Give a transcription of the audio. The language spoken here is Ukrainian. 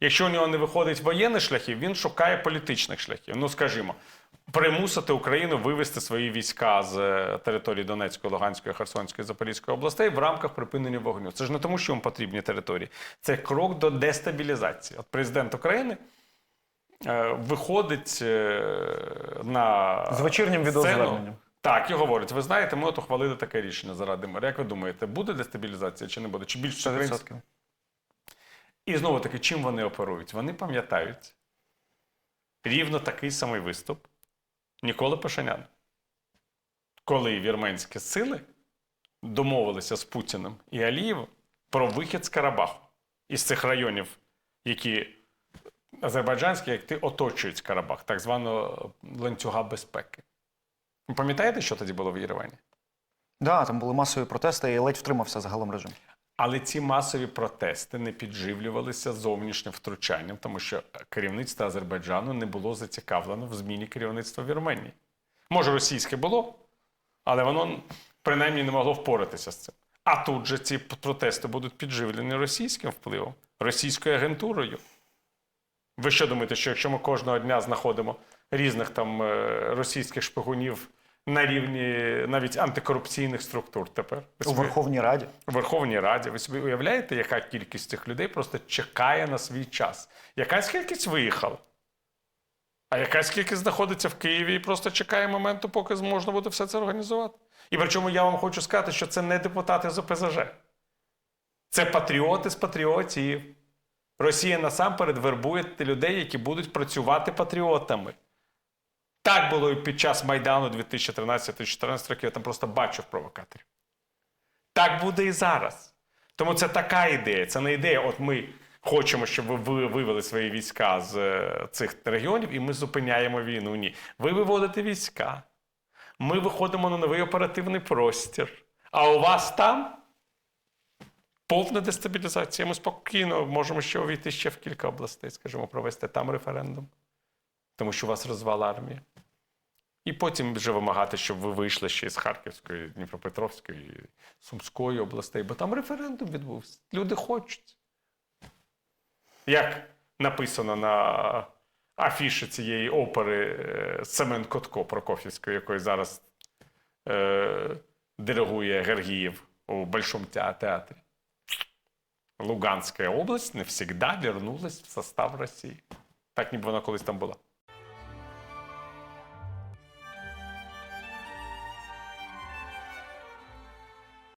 Якщо у нього не виходить воєнних шляхів, він шукає політичних шляхів. Ну, скажімо, примусити Україну вивести свої війська з е, території Донецької, Луганської, Херсонської, Запорізької областей в рамках припинення вогню. Це ж не тому, що їм потрібні території. Це крок до дестабілізації. От президент України е, виходить е, на З вечірнім відеозверненням. Так, і говорить: ви знаєте, ми от ухвалили таке рішення заради миру. Як ви думаєте, буде дестабілізація чи не буде? Чи більше українських 100%. І знову таки, чим вони оперують? Вони пам'ятають рівно такий самий виступ Ніколи Пашиняна. Коли вірменські сили домовилися з Путіним і Алієвим про вихід з Карабаху із цих районів, які азербайджанські, як ти оточують Карабах, так званого ланцюга безпеки. Пам'ятаєте, що тоді було в Єревані? Да, там були масові протести і ледь втримався загалом режим. Але ці масові протести не підживлювалися зовнішнім втручанням, тому що керівництво Азербайджану не було зацікавлено в зміні керівництва Вірменії. Може, російське було, але воно принаймні не могло впоратися з цим. А тут же ці протести будуть підживлені російським впливом, російською агентурою. Ви що думаєте, що якщо ми кожного дня знаходимо різних там е, російських шпигунів на рівні навіть антикорупційних структур тепер? У Верховній Раді. у Верховній Раді. Ви собі уявляєте, яка кількість цих людей просто чекає на свій час? Якась кількість виїхала, а якась кількість знаходиться в Києві і просто чекає моменту, поки можна буде все це організувати. І причому я вам хочу сказати, що це не депутати з ОПЗЖ. Це патріоти з патріотів. Росія насамперед вербує людей, які будуть працювати патріотами. Так було і під час Майдану 2013-2014 років. Я там просто бачив провокаторів. Так буде і зараз. Тому це така ідея. Це не ідея. От ми хочемо, щоб ви- ви вивели свої війська з е, цих регіонів, і ми зупиняємо війну. Ні. Ви виводите війська. Ми виходимо на новий оперативний простір. А у вас там повна дестабілізація. Ми спокійно можемо ще увійти ще в кілька областей, скажімо, провести там референдум, тому що у вас розвала армія. І потім вже вимагати, щоб ви вийшли ще з Харківської, Дніпропетровської, Сумської областей, бо там референдум відбувся. Люди хочуть. Як написано на афіші цієї опери е, Семен Котко Прокофівської, якої зараз е, диригує Гергієв у Большому театрі. Луганська область навсегда вернулась в состав Росії. Так ніби вона колись там була.